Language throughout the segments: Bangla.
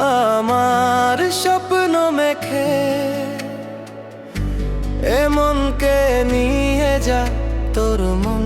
আমার স্বপ্ন মেখে এমনকে নিয়ে যা তোর মন।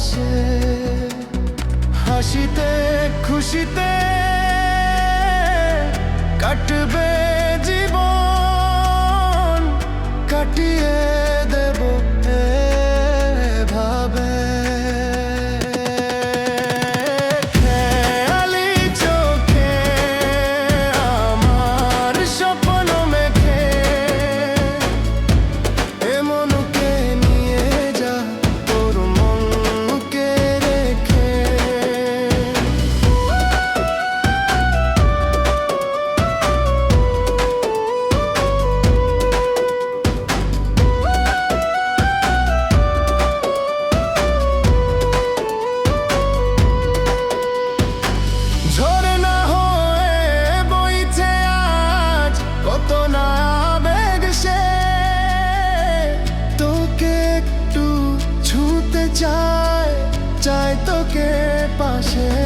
হাসে হাসিতে খুশিতে পাশে